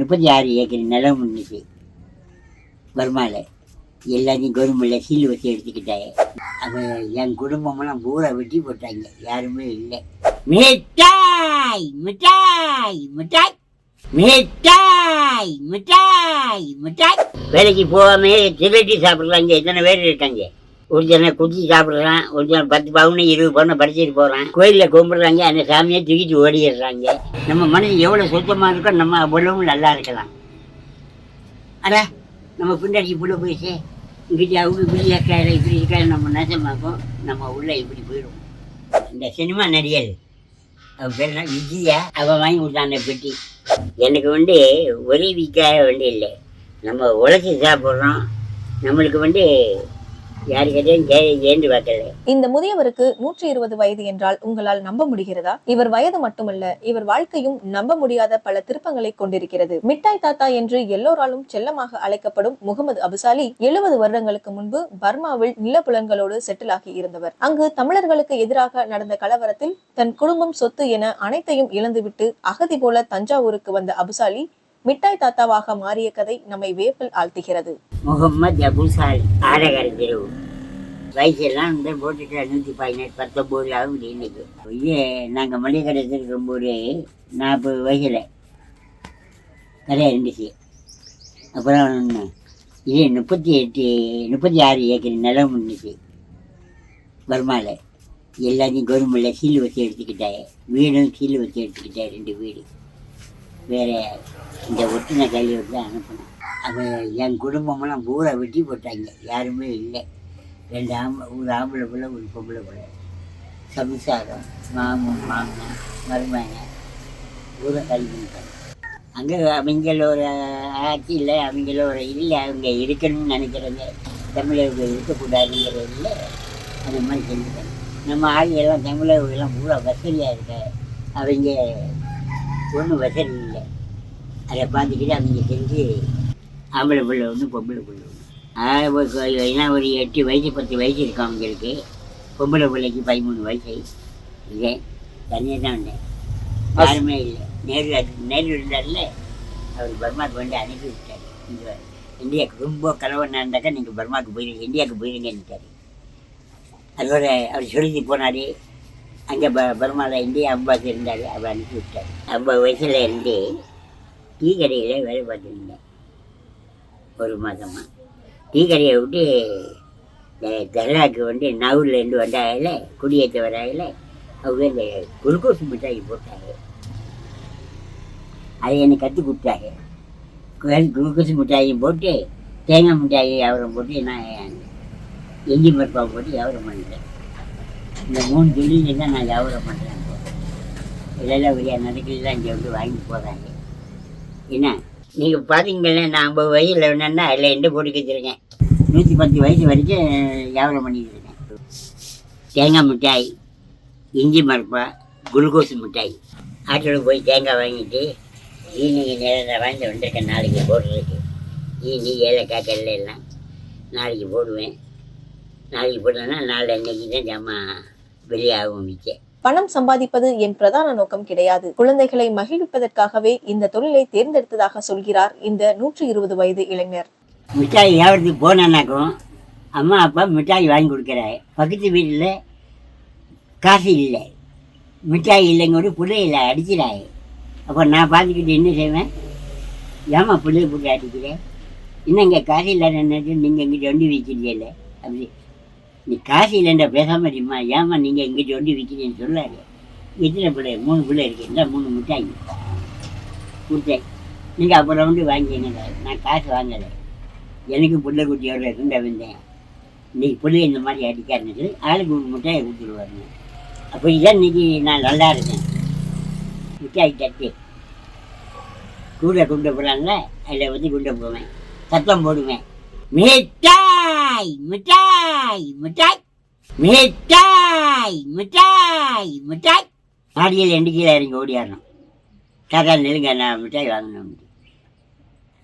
முப்பத்தி ஆறு ஏக்கர் நிலம் இருந்துச்சு பர்மாவில் எல்லாத்தையும் கவர்மெண்ட்டில் சீல் வச்சு எடுத்துக்கிட்டாங்க. அப்போ என் குடும்பமெல்லாம் பூரா வெட்டி போட்டாங்க. யாருமே இல்லை. மிட்டாய் மிட்டாய் மிட்டாய். மிட்டாய் மிட்டாய் மிட்டாய். வேலைக்கு போகாமே திருட்டி சாப்பிட்றாங்க. எத்தனை பேர் இருக்காங்க. ஒரு ஜன குச்சி சாப்பிட்றான் ஒரு ஜன பத்து பவுனு இருபது பவுனை படிச்சுட்டு போகிறான் கோயிலில் கும்பிட்றாங்க அந்த சாமியை தூக்கிட்டு ஓடிடுறாங்க. நம்ம மனசு எவ்வளோ சுத்தமாக இருக்கோ நம்ம அவ்வளவும் நல்லா இருக்கலாம். அடா நம்ம பின்னாடி புள்ள போயிடுச்சு. இங்கிட்டு அவங்க இப்படி இருக்காரு இப்படி இருக்காரு நம்ம நாசமாக்கும். நம்ம உள்ளே இப்படி போயிடும் இந்த சினிமா நடிகர் அவன் பேர் விஜயா? அவன் வாங்கி கொடுத்தாங்க பெட்டி. எனக்கு வந்து உதவிக்காக வேண்டிய இல்லை. நம்ம உழைச்சி சாப்பிட்றோம். நம்மளுக்கு வந்து இந்த முதியவருக்கு நூற்றி இருபது வயது என்றால் உங்களால் நம்ப முடிகிறதா? இவர் வயது மட்டுமல்ல இவர் வாழ்க்கையும் நம்ப முடியாத பல திருப்பங்களை கொண்டிருக்கிறது. மிட்டாய் தாத்தா என்று எல்லோராலும் செல்லமாக அழைக்கப்படும் முகமது அபுசாலி எழுபது வருடங்களுக்கு முன்பு பர்மாவில் நிலப்புலன்களோடு செட்டில் ஆகி இருந்தவர். அங்கு தமிழர்களுக்கு எதிராக நடந்த கலவரத்தில் தன் குடும்பம் சொத்து என அனைத்தையும் இழந்துவிட்டு அகதி போல தஞ்சாவூருக்கு வந்த அபுசாலி மிட்டாய் தாத்தாவாக மாறிய கதை நம்மை வேப்பில் ஆழ்த்துகிறது. முகம்மது அபுசால் ஆடகர தெருவு வயசெல்லாம் வந்து போட்டுட்டு நூற்றி பதினெட்டு பத்தொம்போது ஆகுது இன்னைக்கு. இது நாங்கள் மளிகை கடை இருக்கும்போது நாற்பது வயசில் நிறையா இருந்துச்சு. அப்புறம் இது முப்பத்தி எட்டு முப்பத்தி ஆறு ஏக்கர் நிலம் இருந்துச்சு. பர்மாவில் எல்லாத்தையும் கவர்மெண்ட்டில் சீல் வச்சு எடுத்துக்கிட்டாங்க. வீடும் சீல் வச்சு எடுத்துக்கிட்டாங்க ரெண்டு வீடு. வேறு இந்த ஒட்டின கையில் வச்சு அனுப்பினேன். அப்போ என் குடும்பமெல்லாம் பூரா வெட்டி போட்டாங்க. யாருமே இல்லை. ரெண்டு ஆம்பளை ஒரு ஆம்பளை பிள்ளை ஒரு பொம்பளை பிள்ளை. சம்சாரம் மாமன் மாமன் மருமங்க பூரா கல்வி பண்ணிட்டாங்க. அங்கே அவங்கள ஒரு ஆட்சி இல்லை அவங்கள ஒரு இல்லை அவங்க இருக்கணும்னு நினைக்கிறவங்க தமிழர்கள் இருக்கக்கூடாதுங்கிறது இல்லை. அந்த மாதிரி செஞ்சுட்டாங்க. நம்ம ஆளுங்கெல்லாம் தமிழர்கள்லாம் பூரா வசதியாக இருக்க அவங்க ஒன்றும் வசதி இல்லை அதை பார்த்துக்கிட்டு அவங்க செஞ்சு ஆம்பளை பிள்ளை ஒன்று பொம்பளை பிள்ளை ஒன்று. ஏன்னா ஒரு எட்டு வயசு பத்து வயசு இருக்கும் அவங்களுக்கு. பொம்பளை பிள்ளைக்கு பதிமூணு வயசு. இல்லை தனியாக தான் வந்தேன். யாருமே இல்லை. நேரு நேரில் நேரு இருந்தார்ல அவர் பர்மாவுக்கு வந்து அனுப்பி விட்டார். இங்கே இந்தியாவுக்கு ரொம்ப கலவரம் நடந்தாக்கா நீங்கள் பர்மாவுக்கு போயிருங்க இந்தியாவுக்கு போயிருங்கன்னுட்டார். அதோட அவர் சொல்லிட்டு போனார் அங்கே ப பர்மாவில் இந்தியா அம்பாஸ் இருந்தார். அவர் அனுப்பி விட்டார் ஐம்பது வயசில் இருந்து டீ கடையில் வேலை பார்த்துருந்தேன். ஒரு மாதமாக டீ கடையை விட்டு இந்த வந்து நவுர்லேருந்து வந்தாயில் குடியேற்ற வராயில் அவங்க இந்த குளுக்கோஸ் மிட்டாய் போட்டாங்க. அதை எனக்கு கற்றுக் கொடுத்தாங்க. குளுக்கோஸ் மிட்டாயும் போட்டு தேங்காய் மிட்டாய் வியாபாரம் போட்டு நான் இஞ்சி மருப்பாவை போட்டு வியாபாரம் பண்ணிட்டேன் இந்த மூணு தொழில் தான் நான் வியாபாரம் பண்ணுறேன் இதெல்லாம் வெளியே நடக்கில் தான் இங்கே வந்து வாங்கி போகிறாங்க என்ன? நீங்கள் பார்த்தீங்களே நான் ஐம்பது வயசில் என்னென்னா அதில் எண்டு போட்டு வச்சுருக்கேன். நூற்றி பத்து வயசு வரைக்கும் வியாபாரம் பண்ணிட்டு இருக்கேன். தேங்காய் மிட்டாய் இஞ்சி மரப்பா குளுக்கோஸ் மிட்டாய். ஆட்டோவில் போய் தேங்காய் வாங்கிட்டு ஈனிக்கு நேரில் வாங்கி வந்திருக்கேன். நாளைக்கு போடுறதுக்கு. ஈனி ஏலக்காய் கடலை எல்லாம் நாளைக்கு போடுவேன். நாளைக்கு போட்டேன்னா நாளை அன்னைக்கு தான் ஜாமான் வெளியாகும் மிச்சம் பணம் சம்பாதிப்பது என் பிரதான நோக்கம் கிடையாது. குழந்தைகளை மகிழ்விப்பதற்காகவே இந்த தொழிலை தேர்ந்தெடுத்ததாக சொல்கிறார் இந்த நூற்றி இருபது வயது இளைஞர். மிட்டாய் வியாபாரத்துக்கு போனேன்னாக்கும் அம்மா அப்பா மிட்டாய் வாங்கி கொடுக்குறாரு பக்கத்து வீட்டில் காசு இல்லை. மிட்டாய் இல்லைங்க ஒரு பிள்ளையில அடிச்சிடாரு அப்போ நான் பார்த்துக்கிட்டு என்ன செய்வேன்? ஏம்மா பிள்ளைய போட்டு அடிக்கிறேன் என்னங்க காசு இல்லாத நீங்கள் இங்கிட்ட வண்டி விற்கிறீங்களே அப்படி நீ காசு இல்லைன்ற பேசாமல் இருமா ஏமா நீங்கள் எங்கிட்ட வந்து விற்கிறீங்கன்னு சொல்லாரு எத்தனை பிள்ளை? மூணு பிள்ளை இருக்கு. இல்லை மூணு முட்டாங்க கொடுத்தேன். நீங்கள் அப்புறம் வந்து வாங்கிங்க நான் காசு வாங்கலை. எனக்கு பிள்ளை குட்டியோட இருந்த வந்தேன். இன்னைக்கு பிள்ளை இந்த மாதிரி அடிக்காருன்னு ஆளுக்கு ஒரு மிட்டாயை கொடுத்துருவாருங்க அப்போ இதான் இன்னைக்கு நான் நல்லா இருக்கேன். மிட்டாய் தட்டு. கூட கொண்டு போகிறாங்களே அதில் வந்து கொண்டு போவேன். சத்தம் போடுவேன். மிட்டாய் மிட்டாய் மிட்டாய். மிட்டாய் மிட்டாய் மிட்டாய். மாடியில் ரெண்டு கீழே இறங்கி ஓடியாரணும். தாத்தா நெருங்க நான் மிட்டாய் வாங்கணும்.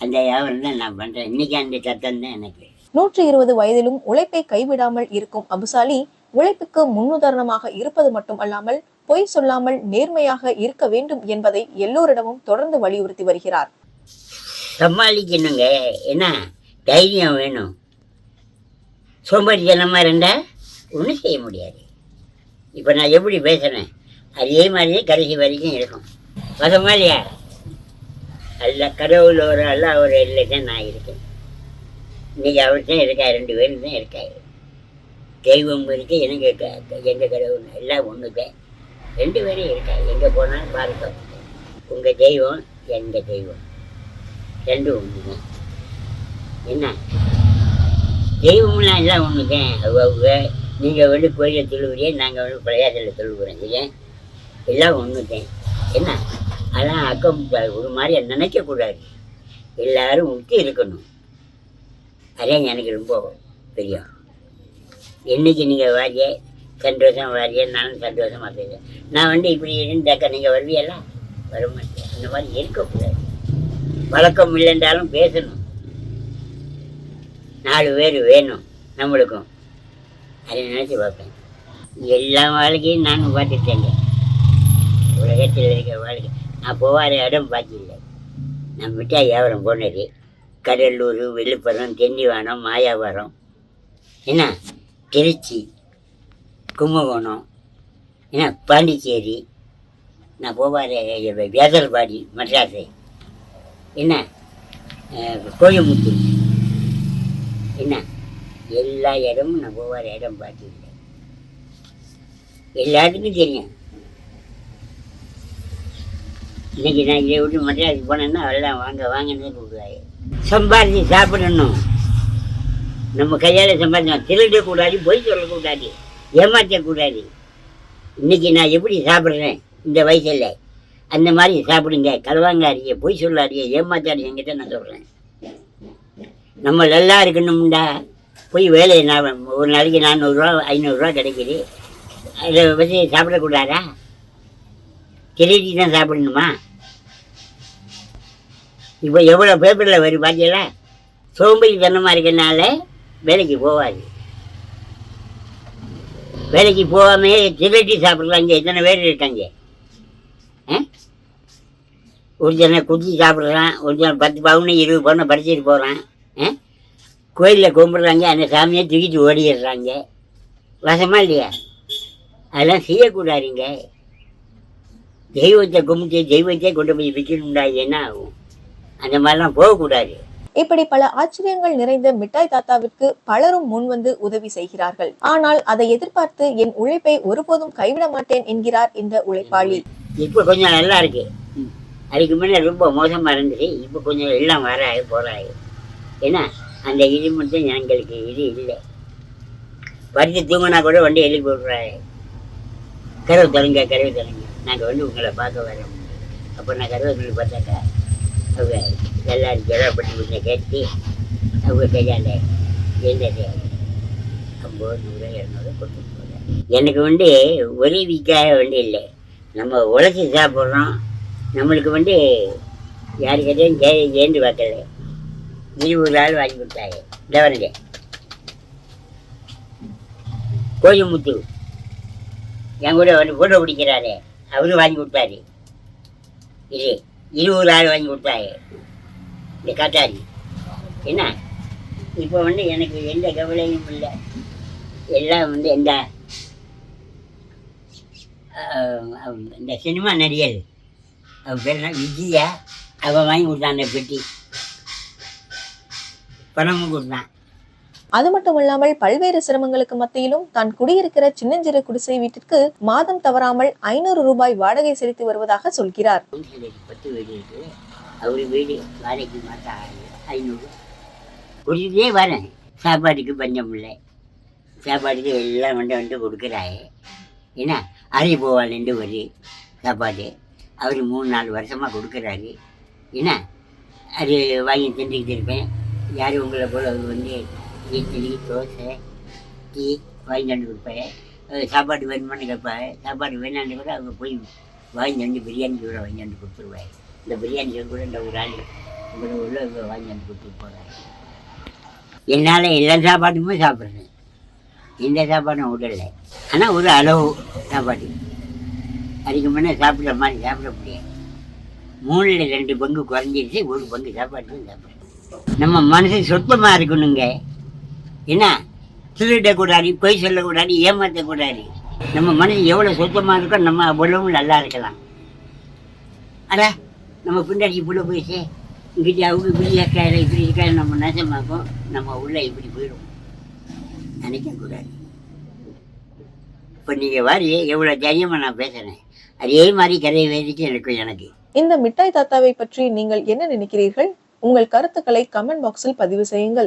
அந்த வியாபாரம் தான் நான் பண்ணுறேன் இன்னைக்கு அந்த சத்தம் தான் எனக்கு. நூற்றி இருபது வயதிலும் உழைப்பை கைவிடாமல் இருக்கும் அபுசாலி உழைப்புக்கு முன்னுதாரணமாக இருப்பது மட்டும் அல்லாமல் பொய் சொல்லாமல் நேர்மையாக இருக்க வேண்டும் என்பதை எல்லோரிடமும் தொடர்ந்து வலியுறுத்தி வருகிறார். சமாளிக்கணுங்க. என்ன தைரியம் வேணும். சோம்பேறித்தனமாக இருந்தால் ஒன்றும் செய்ய முடியாது. இப்போ நான் எப்படி பேசுகிறேன் அதே மாதிரியே கடைசி வரைக்கும் இருக்கும். வசமா இல்லையா? அல்ல கடவுள் ஒரு அல்ல ஒரு இல்லை தான் நான் இருக்கேன். இன்னைக்கு அவர் தான் இருக்கா? ரெண்டு பேரும் தான் இருக்காரு. தெய்வம் இருக்கு எனக்கு க- கடவுள்? எல்லாம் ஒன்று தான் ரெண்டு பேரும் இருக்கா? எங்கே போனாலும் பார்க்க உங்கள் தெய்வம் எங்கள் தெய்வம். ரெண்டும் ஒன்று தான் என்ன? தெய்வம்லாம் எல்லாம் ஒன்று தான் நீங்கள் வந்து கோயிலில் தொழுவுறியே நாங்கள் வந்து பிரயாசத்தில் தொழுகிறோம் இல்லையா எல்லாம் ஒன்று என்ன? அதான் அக்கம் ஒரு மாதிரி நினைக்கக்கூடாது எல்லாரும் ஒட்டி இருக்கணும். அதான் எனக்கு ரொம்ப தெரியும் என்னைக்கு நீங்கள் வாரிய சந்தோஷம் வாரிய நானும் சந்தோஷமாக பேசுகிறேன் நான் வந்து இப்படி இருந்தாக்க நீங்கள் வருவியெல்லாம் வர மாட்டேன் அந்த மாதிரி இருக்கக்கூடாது வழக்கம் இல்லைன்றாலும் பேசணும். நாலு பேர் வேணும் நம்மளுக்கும். அதை நினச்சி பார்ப்பேன். எல்லா வாழ்க்கையும் நானும் பார்த்துட்டேங்க உலகத்தில் இருக்கிற வாழ்க்கை. நான் போகாத இடம் பார்த்தில்லை நான் மிட்டாய் வியாபாரம் போனது. கடலூர் விழுப்புரம் தென்னிவானம் மாயாவரம். என்ன? திருச்சி கும்பகோணம். என்ன? பாண்டிச்சேரி. நான் போவாத வேதர்பாடி மெட்ராஸு. என்ன? கோயம்புத்தூர். என்ன எல்லா இடமும் நான் ஒவ்வொரு இடம் பார்த்துக்கிட்டேன் எல்லாத்துக்கும் தெரியும். இன்னைக்கு நான் இதை விட்டு மெட்ராஸுக்கு போனேன்னா எல்லாம் வாங்க வாங்கன்னு கூப்பிடுவாங்க சம்பாதிச்சு சாப்பிடணும். நம்ம கையால் சம்பாதிச்சோம் திருடக்கூடாது பொய் சொல்லக்கூடாது ஏமாற்றக்கூடாது இன்னைக்கு நான் எப்படி சாப்பிட்றேன்? இந்த வயசில். அந்த மாதிரி சாப்பிடுங்க. களவாங்காரியை பொய் சொல்லாதீங்க ஏமாத்தாடி என்கிட்ட நான் சொல்கிறேன் நம்ம நல்லா இருக்கணும்டா போய் வேலையை நான் ஒரு நாளைக்கு நானூறுரூவா ஐநூறுரூவா கிடைக்குது. அதை வச்சு சாப்பிடக்கூடாதா? திருடி தான் சாப்பிடணுமா? இப்போ எவ்வளோ பேப்பரில் வரும் பார்த்தீங்களா சோம்பேறித்தனமாக இருக்கனால வேலைக்கு போகாது. வேலைக்கு போகாமே திருடி சாப்பிட்றாங்க எத்தனை பேர் இருக்காங்க? ஆ? ஜனை குச்சி சாப்பிட்றான் ஒருத்தன் பத்து பவுன் இருபது பவுனை படிச்சுட்டு போகிறான் கோயிலில் கும்பிட்றாங்க அந்த சாமியை தூக்கிட்டு ஓடிடுறாங்க. வசமா இல்லையா? அதெல்லாம் செய்யக்கூடாதுங்க. தெய்வத்தை கும்பிட்டு தெய்வத்தை கொண்டு போய் விற்கணும்டா என்ன ஆகும்? அந்த மாதிரிலாம் போகக்கூடாது. இப்படி பல ஆச்சரியங்கள் நிறைந்த மிட்டாய் தாத்தாவிற்கு பலரும் முன்வந்து உதவி செய்கிறார்கள். ஆனால் அதை எதிர்பார்த்து என் உழைப்பை ஒருபோதும் கைவிட மாட்டேன் என்கிறார் இந்த உழைப்பாளி. இப்போ கொஞ்சம் நல்லா இருக்கு. அதுக்கு முன்னே ரொம்ப மோசமாக இருந்துச்சு. இப்போ கொஞ்சம் எல்லாம் வராது போகிறாது ஏன்னா அந்த இது மட்டும் எங்களுக்கு இது இல்லை. படுத்து தூங்கினா கூட வண்டி எழுதி போடுறாரு. கதவு தருங்க கதவு தருங்க நாங்கள் வந்து உங்களை பார்க்க வரோம் அப்போ நான் கருவை சொல்லி பார்த்தாக்கா அவங்க எல்லாரும் ஜெரப்பட்டு கொஞ்சம் கேட்டு அவங்க கையால் எழுந்தது. ஐம்பது நூறு இரநூறு கொடுத்து போகிறேன் எனக்கு வந்து உதவிக்காக வண்டி இல்லை. நம்ம உழைச்சி சாப்பிட்றோம். நம்மளுக்கு வந்து யாருக்கிட்டையும் கே ஏந்து பார்க்கல இருபது ஆள் வாங்கி கொடுத்தாங்க தவறுங்க கோயமுத்து என் கூட வந்து ஃபோட்டோ பிடிக்கிறாரு அவரும் வாங்கி கொடுத்தாரு இது இருபது ஆள் வாங்கி கொடுத்தாரு இந்த காட்டாரி என்ன இப்போ வந்து எனக்கு எந்த கவலையும் இல்லை எல்லாம் வந்து எந்த அஹ், இந்த சினிமா நடிகர் அவன் பேர் விஜயா அவன் வாங்கி கொடுத்தான் அந்த பெட்டி பணமும் கொடுத்தான் அது மட்டுமல்லாமல் பல்வேறு சிரமங்களுக்கு மத்தியிலும் தான் குடியிருக்கிற சின்னஞ்சிறு குடிசை வீட்டிற்கு மாதம் தவறாமல் ஐநூறு ரூபாய் வாடகை செலுத்தி வருவதாக சொல்கிறார். அவர் வீடு வாடகைக்கு மாதம் ஐநூறு குடிக்கிட்டே வரேன் சாப்பாட்டுக்கு பஞ்சம் இல்லை. சாப்பாட்டுக்கு எல்லாம் வந்து வந்து கொடுக்குறாரு என்ன? அரை போவாள் ரெண்டு வரி சாப்பாடு. அவர் மூணு நாலு வருஷமாக கொடுக்குறாரு. என்ன? அது வாங்கி திண்டுக்கிட்டு இருப்பேன். யார் உங்களை போல் அது வந்து இட்லி தோசை டீ வாங்கி வந்து கொடுப்பாரு. சாப்பாடு வேணுமான்னு கேட்பாரு. சாப்பாடு வேணான்னு கூட அவங்க போய் வாங்கி வந்து பிரியாணி கூட வாங்கி வந்து கொடுத்துருவாரு. இந்த பிரியாணி கூட இந்த ஒரு ஆள் உங்களை உள்ள இவ்வளோ வாங்கி வந்து கொடுத்துட்டு போகிறாரு என்னால் எல்லா சாப்பாட்டுமே சாப்பிட்றேன். எந்த சாப்பாடும் விடலை ஆனால் ஒரு அளவு சாப்பாடு. அதுக்கு முன்னே சாப்பிட்ற மாதிரி சாப்பிட முடியாது. மூணில் ரெண்டு பங்கு குறைஞ்சிருச்சு ஒரு பங்கு சாப்பாடு தான் சாப்பிட்றேன் நம்ம மனசு சொற்பமாக இருக்கணுங்க. என்ன? திருடக்கூடாது பொய் சொல்லக்கூடாது ஏமாற்றக்கூடாது நம்ம மனசு எவ்வளோ சுத்தமாக இருக்கோ நம்ம அவ்வளவும் நல்லா இருக்கலாம். அட நம்ம பின்னாடி இவ்வளோ போயிடுச்சு இங்கிட்ட அவங்க இப்படி இருக்காரு இப்படி இருக்காரு நம்ம நேசமாக்கும். நம்ம உள்ள இப்படி போயிடும் நினைக்கக்கூடாது இப்போ நீங்கள் வாரி எவ்வளோ தைரியமாக நான் பேசுகிறேன் அதே மாதிரி கதை வேதிக்கு இருக்கும் எனக்கு. இந்த மிட்டாய் தாத்தாவை பற்றி நீங்கள் என்ன நினைக்கிறீர்கள்? உங்கள் கருத்துக்களை கமெண்ட் பாக்ஸில் பதிவு செய்யுங்கள்.